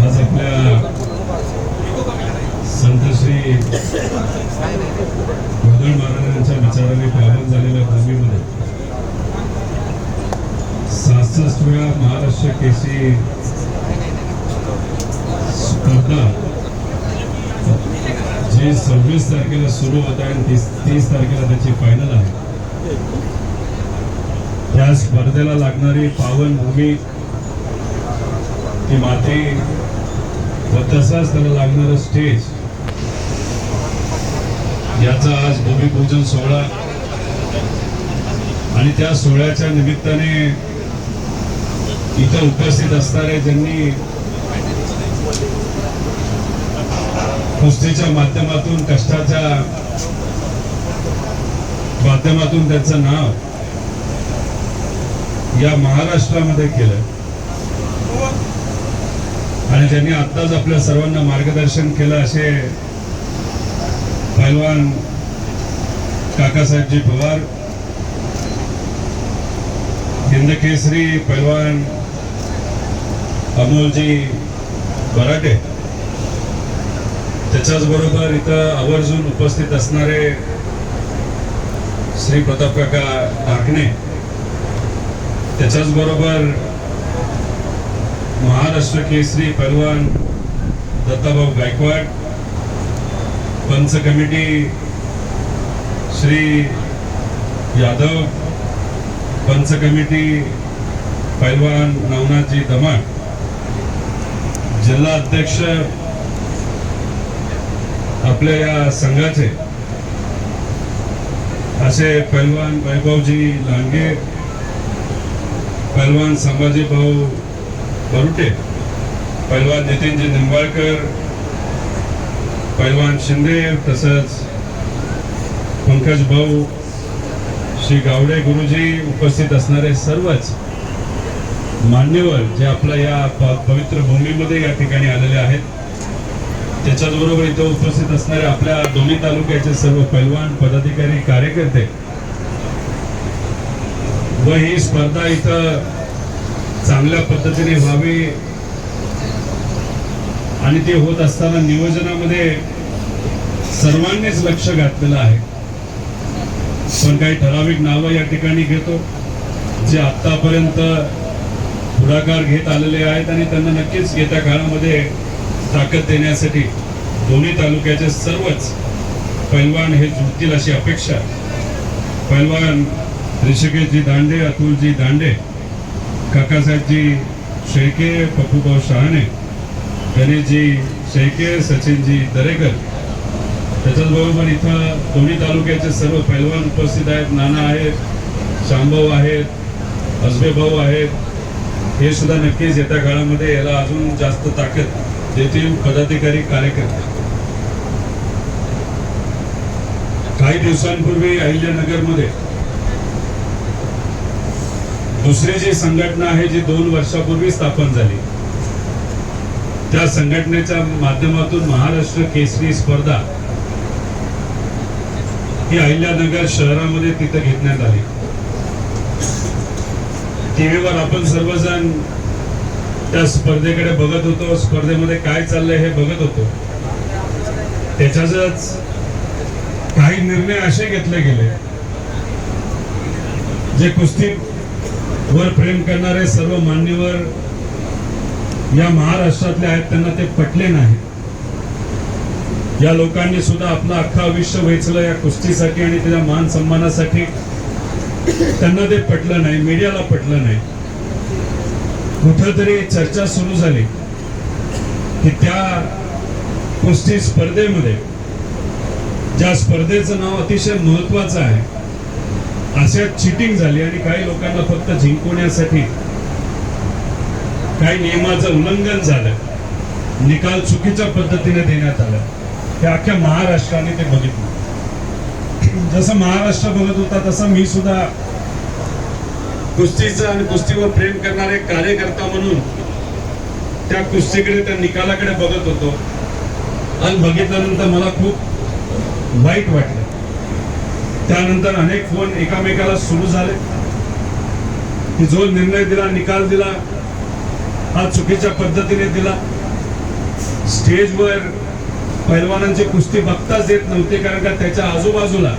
आज आपल्या संतश्री गोदळ महाराजांच्या विचाराने पावन झालेल्या भूमीमध्ये सहासष्टव्या महाराष्ट्र केसी स्पर्धा जी सव्वीस तारखेला सुरू होत आहे आणि तीस तीस तारखेला त्याची फायनल आहे. या स्पर्धेला लागणारी पावन भूमी ती माती व तसाच त्याला लागणारं स्टेज याचा आज भूमिपूजन सोहळा. आणि त्या सोहळ्याच्या निमित्ताने इथं उपस्थित असणारे ज्यांनी कुस्तीच्या माध्यमातून कष्टाच्या माध्यमातून त्यांचं नाव या महाराष्ट्रामध्ये केलं. आणि त्यांनी आत्ताच आपल्या सर्वांना मार्गदर्शन केलं असे पैलवान काकासाहेबजी पवार हिंदकेसरी पैलवान अमोलजी बराटे. त्याच्याच बरोबर इथं आवर्जून उपस्थित असणारे श्री प्रताप काका ढाकणे. त्याच्याच बरोबर महाराष्ट्र केसरी पैलवान दत्ताभाऊ गायकवाड पंच कमिटी श्री यादव पंच कमिटी पैलवान नवनाथजी दमण जिल्हा अध्यक्ष आपल्या या संघाचे असे पैलवान वैभवजी लांडगे पहलवान संभाजी भाऊ बरुटे पहलवान नितीनजी निंबाळकर पहलवान शिंदे तसंच पंकज भाऊ श्री गावडे गुरुजी उपस्थित असणारे सर्वच मान्यवर जे आपल्या या पवित्र भूमीमध्ये या ठिकाणी आलेले आहेत. त्याच्याचबरोबर इथं उपस्थित असणारे आपल्या दोन्ही तालुक्याचे सर्व पैलवान पदाधिकारी कार्यकर्ते व ही स्पर्धा इथं चांगल्या पद्धतीने व्हावी. आणि ते होत असताना नियोजनामध्ये सर्वांनीच लक्ष घातलेलं आहे. पण काही ठराविक नावं या ठिकाणी घेतो जे आतापर्यंत पुढाकार घेत आलेले आहेत आणि त्यांना नक्कीच येत्या काळामध्ये ताकद देण्यासाठी दोन्ही तालुक्याचे सर्वच पैलवान हे जुळतील अशी अपेक्षा. पैलवान ऋषिकेशजी दांडे अतुलजी दांडे काकासाहेबजी शेळके पप्पूभाऊ शहाणे गणेशजी शेळके सचिनजी दरेकर. त्याच्याच बरोबर इथं दोन्ही तालुक्याचे सर्व पैलवान उपस्थित आहेत. नाना आहेत शामभाऊ आहेत असबे भाऊ आहेत. हे सुद्धा नक्कीच येत्या काळामध्ये याला अजून जास्त ताकद देतील पदाधिकारी कार्यकर्ते. काही दिवसांपूर्वी अहिल्यानगरमध्ये दुसरी जी संघटना आहे जी दोन वर्षापूर्वी स्थापन झाली त्या संघटनेच्या माध्यमातून महाराष्ट्र केसरी स्पर्धा ही अहिल्यानगर शहरामध्ये तिथं घेतण्यात आली. टीव्हीवर आपण सर्वजण त्या स्पर्धेकडे बघत होतो स्पर्धेमध्ये काय चाललंय हे बघत होतो. त्याच्यातच काही निर्णय असे घेतले गेले जे कुस्ती वर प्रेम करणारे सर्व मान्यवर या महाराष्ट्रातले आहेत त्यांना ते पटले नाही. या लोकांनी सुद्धा आपलं अख्खं आयुष्य वेचलं या कुस्तीसाठी आणि त्याच्या मान सन्मानासाठी. त्यांना ते पटलं नाही मीडियाला पटलं नाही. कुठंतरी चर्चा सुरू झाली की त्या कुस्ती स्पर्धेमध्ये ज्या स्पर्धेचं नाव अतिशय महत्वाचं आहे अशा चिटिंग झाली आणि काही लोकांना फक्त जिंकवण्यासाठी काही नियमाचं उल्लंघन झालं. निकाल चुकीच्या पद्धतीने देण्यात आला. हे अख्ख्या महाराष्ट्राने ते बघितलं. जसं महाराष्ट्र बघत होता तसं मी सुद्धा कुस्तीचं आणि कुस्तीवर प्रेम करणारे कार्यकर्ता म्हणून त्या कुस्तीकडे त्या निकालाकडे बघत होतो. आणि बघितल्यानंतर मला खूप वाईट वाटलं. त्यानंतर अनेक फोन एकामेकाला सुरू झाले. की जो निर्णय दिला निकाल दिला हा चुकीच्या पद्धतीने दिला. स्टेजवर पैलवानांची कुस्ती बघताच येत नव्हते कारण का त्याच्या आजूबाजूला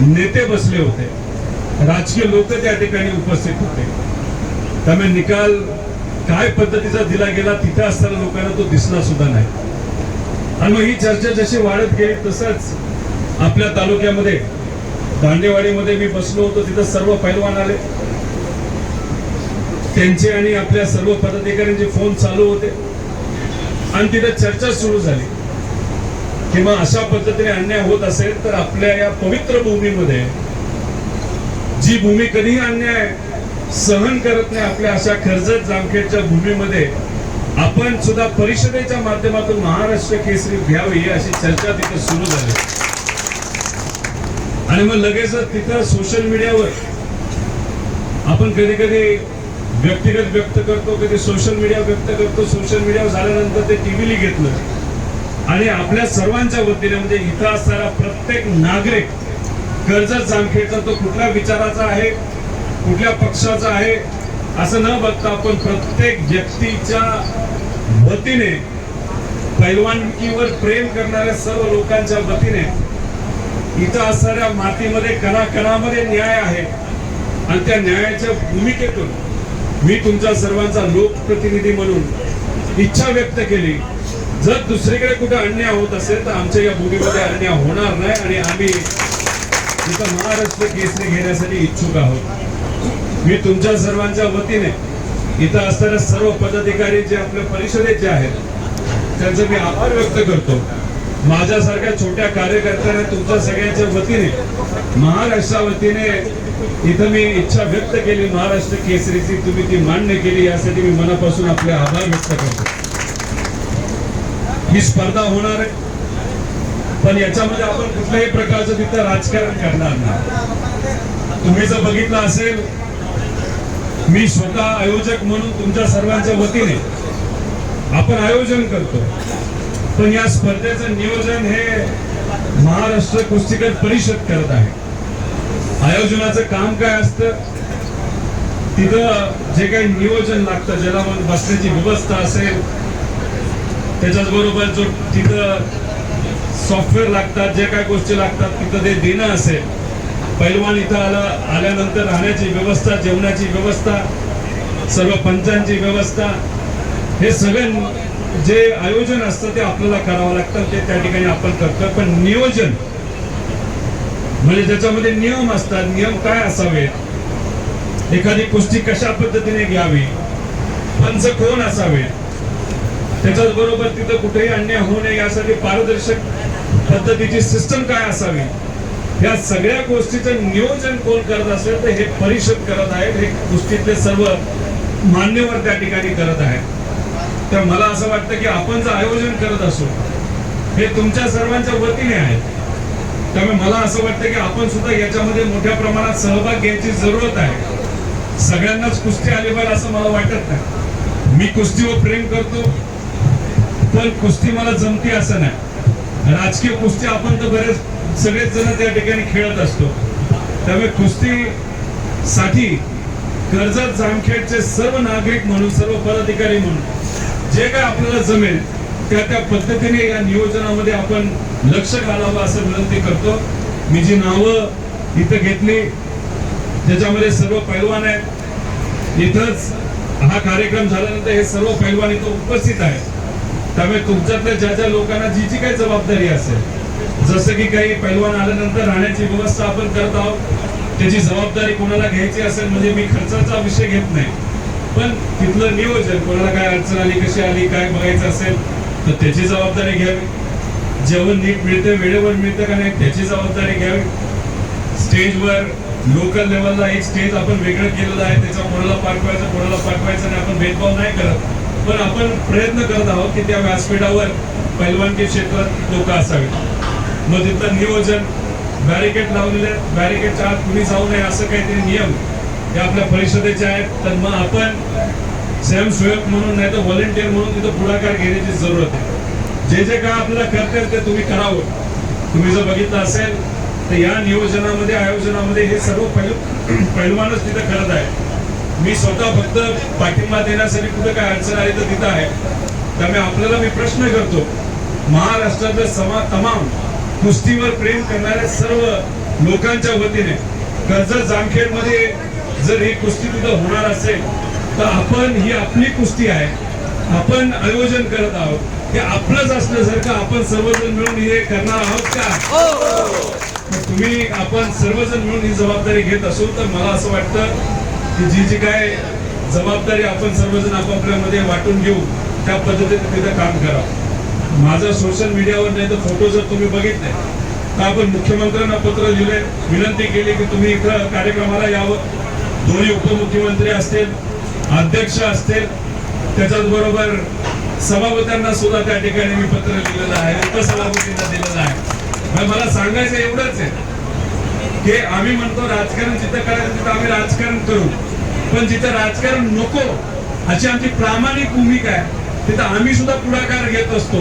नेते बसले होते. राजकीय लोक त्या ठिकाणी उपस्थित होते. त्यामुळे निकाल काय पद्धतीचा दिला गेला तिथे असताना लोकांना तो दिसला सुद्धा नाही. आणि मग ही चर्चा जशी वाढत गेली तसंच आपल्या तालुक्यामध्ये दांडेवाडीमध्ये मी बसलो होतो तिथं सर्व पैलवान आले. त्यांचे आणि आपल्या सर्व पदाधिकाऱ्यांचे फोन चालू होते. आणि तिथं चर्चा सुरू झाली. किंवा अशा पद्धतीने अन्याय होत असेल तर आपल्या या पवित्र भूमीमध्ये जी भूमी कधीही अन्याय सहन करत नाही आपल्या अशा कर्जत जामखेडच्या भूमीमध्ये आपण सुद्धा परिषदेच्या माध्यमातून महाराष्ट्र केसरी घ्यावी अशी चर्चा तिथे सुरू झाली. आणि मग लगेचच तिथं सोशल मीडियावर आपण कधी कधी व्यक्तिगत व्यक्त करतो कधी सोशल मीडिया व्यक्त करतो. सोशल मीडियावर झाल्यानंतर ते टीव्हीली घेतलं आणि आपल्या सर्वांच्या वतीने म्हणजे इथं असणारा प्रत्येक नागरिक कर्जत जामखेडचा तो कुठल्या विचाराचा आहे कुठल्या पक्षाचा आहे असं न बघता आपण प्रत्येक व्यक्तीच्या वतीने पैलवानकीवर प्रेम करणाऱ्या सर्व लोकांच्या वतीने इथं असणाऱ्या मातीमध्ये कणाकणामध्ये न्याय आहे. आणि त्या न्यायाच्या भूमिकेतून मी तुमच्या सर्वांचा लोकप्रतिनिधी म्हणून इच्छा व्यक्त केली. जर दुसरीकडे कुठे अन्याय होत असेल तर आमच्या या भूमीमध्ये अन्याय होणार नाही आणि आम्ही इथं महाराष्ट्र केसरी घेण्यासाठी इच्छुक आहोत. मी तुमच्या सर्वांच्या वतीने इथं असणाऱ्या सर्व पदाधिकारी जे आपल्या परिषदेचे आहेत त्यांचा मी आभार व्यक्त करतो. माझ्यासारख्या छोट्या कार्यकर्त्याने तुमच्या सगळ्यांच्या वतीने महाराष्ट्रा वतीने इथं मी इच्छा व्यक्त केली महाराष्ट्र केसरीची तुम्ही ती मान्य केली यासाठी मी मनापासून आपले आभार व्यक्त करतो. ही स्पर्धा होणार आहे पण याच्यामध्ये आपण कुठल्याही प्रकारचं तिथं राजकारण करणार नाही. तुम्ही जर बघितलं असेल मी स्वतः आयोजक म्हणून तुमच्या सर्वांच्या वतीने आपण आयोजन करतो. पण या स्पर्धेचं नियोजन हे महाराष्ट्र कुस्तीकर परिषद करत आहे. आयोजनाचं काम काय असतं? तिथं जे काही नियोजन लागतं ज्याला मग बसण्याची व्यवस्था असेल त्याच्याच बरोबर जो तिथं सॉफ्टवेअर लागतात जे काय गोष्टी लागतात तिथं ते देणं असेल. पैलवान इथं आला आल्यानंतर राहण्याची व्यवस्था जेवणाची व्यवस्था सर्व पंचांची व्यवस्था हे सगळे जे आयोजन असतं ते आपल्याला करावं लागतं ते त्या ठिकाणी आपण करतो पण नियोजन म्हणजे ज्याच्यामध्ये नियम असतात नियम काय असावेत एखादी कुस्ती कशा पद्धतीने घ्यावी? पंच कोण असावेत त्याच्याच बरोबर तिथं कुठेही अन्याय होऊ नये यासाठी पारदर्शक पद्धतीची सिस्टम काय असावी? या सगळ्या गोष्टीचं नियोजन कोण करत असेल तर हे परिषद करत आहेत. हे कुस्तीतले सर्व मान्यवर त्या ठिकाणी करत आहेत. तर मला असं वाटतं की आपण जे आयोजन करत असू हे तुमच्या सर्वांच्या वतीने आहे. त्यामुळे मला असं वाटतं की आपण सुद्धा याच्यामध्ये मोठ्या प्रमाणात सहभाग घ्यायची जरूरत आहे. सगळ्यांनाच कुस्ती आली पाहिजे असं मला वाटत नाही. मी कुस्तीवर प्रेम करतो पण कुस्ती मला जमते असं नाही. राजकीय कुस्ती आपण तर बरेच सगळेच जण त्या ठिकाणी खेळत असतो. त्यामुळे कुस्ती साठी कर्जत जामखेडचे सर्व नागरिक म्हणून सर्व पदाधिकारी म्हणून जे काय आपल्याला जमेल त्या त्या पद्धतीने या नियोजनामध्ये आपण लक्ष घालावं असं विनंती करतो. मी जी नावं इथं घेतली ज्याच्यामध्ये सर्व पैलवान आहेत इथंच हा कार्यक्रम झाल्यानंतर हे सर्व पैलवान इथं उपस्थित आहेत. त्यामुळे तुमच्यातल्या ज्या ज्या लोकांना जी जी काही जबाबदारी असेल जसं की काही पैलवान आल्यानंतर राहण्याची व्यवस्था आपण करत आहोत त्याची जबाबदारी कोणाला घ्यायची असेल म्हणजे मी खर्चाचा विषय घेत नाही. पण तिथलं नियोजन कोणाला काय अडचण आली कशी आली काय बघायचं असेल तर त्याची जबाबदारी घ्यावी. जेवण नीट मिळतं वेळेवर मिळतं का नाही त्याची जबाबदारी घ्यावी. स्टेजवर लोकल लेवलला एक स्टेज आपण वेगळं केलेलं आहे त्याच्या कोणाला पाठवायचं कोणाला पाठवायचं आणि आपण भेदभाव नाही करत. पण आपण प्रयत्न करत आहोत की त्या व्यासपीठावर पैलवानकी क्षेत्रात लोक असावेत. मग तिथलं नियोजन बॅरिकेड लावलेले बॅरिकेडच्या आत कुणी जाऊ नये असं काहीतरी नियम हे आपल्या परिषदेचे आहेत. तर मग आपण स्वयंसेवक म्हणून नाही तर व्हॉलेंटिअर म्हणून तिथं पुढाकार घेण्याची जरूरत आहे. जे जे काय आपल्याला करता ते तुम्ही करावं. तुम्ही जर बघितलं असेल तर या नियोजनामध्ये आयोजनामध्ये हे सर्व पैल पैलवानच तिथं करत आहे मी स्वतः फक्त पाठिंबा देण्यासाठी कुठं काय अडचण आली तर तिथं आहे. त्यामुळे आपल्याला मी प्रश्न करतो महाराष्ट्रातल्या समा तमाम कुस्तीवर प्रेम करणाऱ्या सर्व लोकांच्या वतीने कर्जत जामखेडमध्ये जर ही कुस्ती तिथं होणार असेल तर आपण ही आपली कुस्ती आहे. आपण आयोजन करत आहोत. हे आपलंच असल्यासारखं आपण सर्वजण मिळून हे करणार आहोत का? मग तुम्ही आपण सर्वजण मिळून ही जबाबदारी घेत असू तर मला असं वाटतं की जी जी काय जबाबदारी आपण सर्वजण आपापल्यामध्ये वाटून घेऊ त्या पद्धतीने तिथं काम करावं माझं सोशल मीडियावर नाही तर फोटो जर तुम्ही बघितले तर आपण मुख्यमंत्र्यांना पत्र लिहिले विनंती केली की तुम्ही इथं कार्यक्रमाला यावं. दोन्ही उपमुख्यमंत्री असतील अध्यक्ष असतील त्याच्याच बरोबर सभापत्यांना सुद्धा त्या ठिकाणी मी पत्र लिहिलेलं आहे उपसभापतींना दिलेलं आहे. मला सांगायचं एवढंच आहे की आम्ही म्हणतो राजकारण जिथं करायचं तिथं आम्ही राजकारण करू. पण जिथं राजकारण नको अशी आमची प्रामाणिक भूमिका आहे. तिथं आम्ही सुद्धा पुढाकार घेत असतो.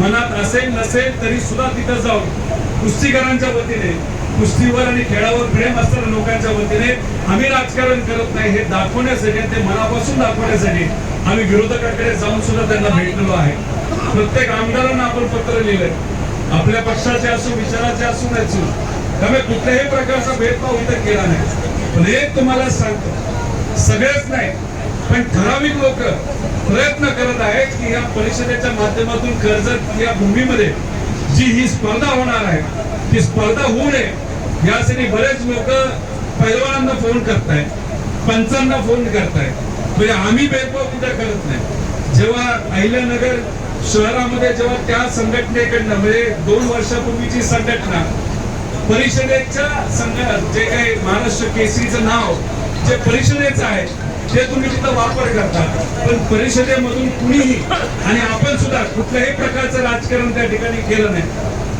मनात असेल नसेल तरी सुद्धा तिथं जाऊन कुस्तीकरांच्या वतीने कुस्तीवर आणि खेळावर प्रेम असणाऱ्या लोकांच्या वतीने आम्ही राजकारण करत नाही हे दाखवण्यासाठी ते मनापासून दाखवण्यासाठी आम्ही विरोधकाकडे जाऊन सुद्धा त्यांना भेटलेलो आहे. प्रत्येक आमदारांना आपण पत्र लिहिलंय. आपल्या पक्षाचे असो विचाराचे असो नाही त्यामुळे कुठल्याही प्रकारचा भेदभाव इथं केला नाही. पण एक तुम्हाला सांगतो सगळेच नाही पण ठराविक लोक प्रयत्न करत आहेत की या परिषदेच्या माध्यमातून कर्जत या भूमीमध्ये जी ही स्पर्धा होणार आहे ती स्पर्धा होऊ नये. यासाठी बरेच लोक पैलवानांना फोन करताय पंचांना फोन करताय. म्हणजे आम्ही भेदभाव कुठे करत नाही. जेव्हा अहिल्यानगर शहरामध्ये जेव्हा त्या संघटनेकडनं म्हणजे दोन वर्षापूर्वीची संघटना परिषदेच्या संघ जे काही महाराष्ट्र केसरीचं नाव जे परिषदेचं आहे ते तुम्ही तिथं वापर करता. पण परिषदेमधून कुणीही आणि आपण सुद्धा कुठल्याही प्रकारचं राजकारण त्या ठिकाणी केलं नाही.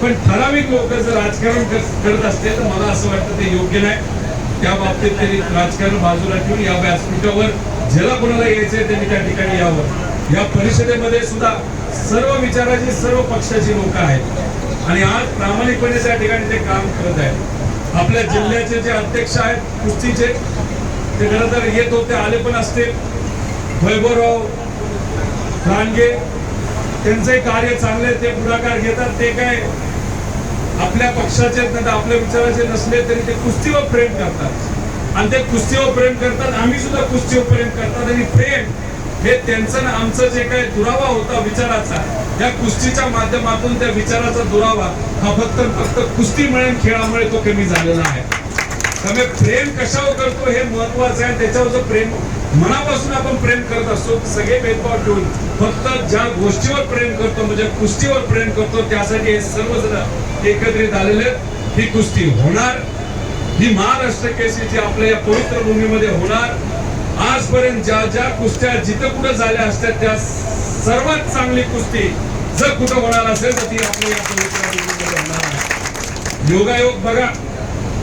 पण ठराविक लोक जर राजकारण करत असते तर मला असं वाटतं ते योग्य नाही. त्या बाबतीत त्यांनी राजकारण बाजूला ठेवून या व्यासपीठावर ज्याला कोणाला यायचंय त्यांनी त्या ठिकाणी यावं. या परिषदेमध्ये सुद्धा सर्व विचाराची सर्व पक्षाची लोक आहेत. आणि आज प्रामाणिकपणे त्या ठिकाणी ते काम करत आहेत. आपल्या जिल्ह्याचे जे अध्यक्ष आहेत कुस्तीचे ते खरं तर येत होते आले पण असतील. वैभवराव लांडगे त्यांचंही कार्य चांगले ते पुढाकार घेतात ते काय आपल्या पक्षाचे आपल्या विचाराचे नसले तरी ते कुस्तीवर प्रेम करतात. आणि ते कुस्तीवर प्रेम करतात आम्ही सुद्धा कुस्तीवर प्रेम करतात. आणि प्रेम हे त्यांचं ना आमचं जे काही दुरावा होता विचाराचा या कुस्तीच्या माध्यमातून त्या विचाराचा दुरावा हा फक्त फक्त कुस्ती मिळेल खेळामुळे तो कमी झालेला आहे. त्यामुळे प्रेम कशावर करतो हे महत्वाचं आहे त्याच्यावर प्रेम मनापासून आपण प्रेम करत असतो सगळे भेदभाव ठेवून फक्त ज्या गोष्टीवर प्रेम करतो म्हणजे कुस्तीवर प्रेम करतो त्यासाठी हे सर्वजण एकत्रित आलेले ही कुस्ती होणार. ही महाराष्ट्र केसरीची आपल्या या पवित्र भूमीमध्ये होणार. आजपर्यंत ज्या ज्या कुस्त्या जिथं कुठं झाल्या असतात त्या सर्वात चांगली कुस्ती जर कुठं होणार असेल तर ती आपल्या या पवित्र भूमीमध्ये होणार योगायोग बघा.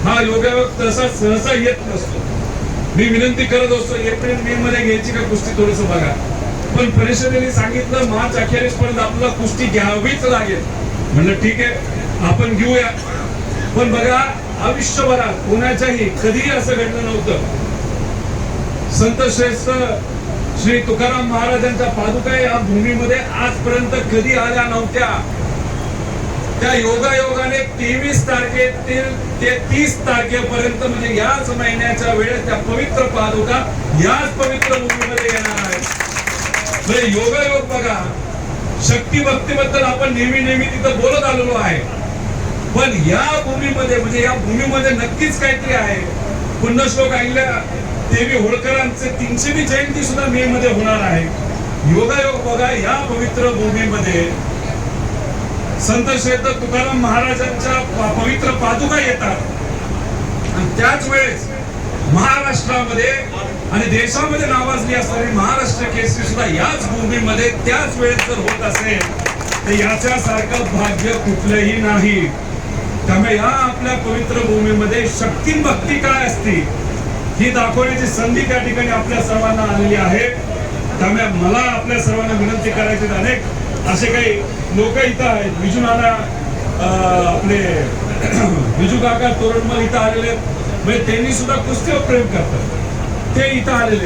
हा योगायोग तसा सहसा येत नसतो. मी विनंती करत असतो एप्रिल मे मध्ये घ्यायची का कुस्ती थोडस बघा. पण परिषदेने सांगितलं मार्च अखेरीस पर्यंत आपल्याला कुस्ती घ्यावीच लागेल. म्हणलं ठीक आहे आपण घेऊया. पण बघा आयुष्यभरात कोणाच्याही कधीही असं घडलं नव्हतं. संत श्रेष्ठ श्री तुकाराम महाराजांच्या पादुका या भूमीमध्ये आजपर्यंत कधी आल्या नव्हत्या. त्या योगायोगाने तेवीस तारखेतील ते तीस तारखेपर्यंत म्हणजे याच महिन्याच्या वेळेस त्या पवित्र पादुका याच पवित्र भूमीमध्ये येणार आहेत. म्हणजे योगायोग बघा शक्ती भक्तीबद्दल आपण नेहमी नेहमी तिथं बोलत आलेलो आहे. पण या भूमीमध्ये म्हणजे या भूमीमध्ये नक्कीच काहीतरी आहे. पुण्यश्लोक ऐकल्या देवी होळकरांचे तीनशेवी जयंती सुद्धा मे मध्ये होणार आहे. योगायोग बघा या पवित्र भूमीमध्ये संत श्रेष्ठ तुकाराम महाराजांच्या पवित्र पादुका येतात. आणि त्याच वेळेस महाराष्ट्रामध्ये आणि देशामध्ये नावाजली असणारी महाराष्ट्र केसरी सुद्धा याच भूमीमध्ये त्याच वेळेस जर होत असेल तर याच्यासारखं भाग्य कुठलंही नाही. त्यामुळे या आपल्या पवित्र भूमीमध्ये शक्ती भक्ती काय असती ही दाखवण्याची संधी त्या ठिकाणी आपल्या सर्वांना आलेली आहे. त्यामुळे मला आपल्या सर्वांना विनंती करायची अनेक असे काही लोक इथं आहेत. बिजू नाना अं, आपले बिजू काका तोरणमल इथं आलेले आहेत. म्हणजे त्यांनी सुद्धा कुस्तीवर प्रेम करतात. ते इथं आलेले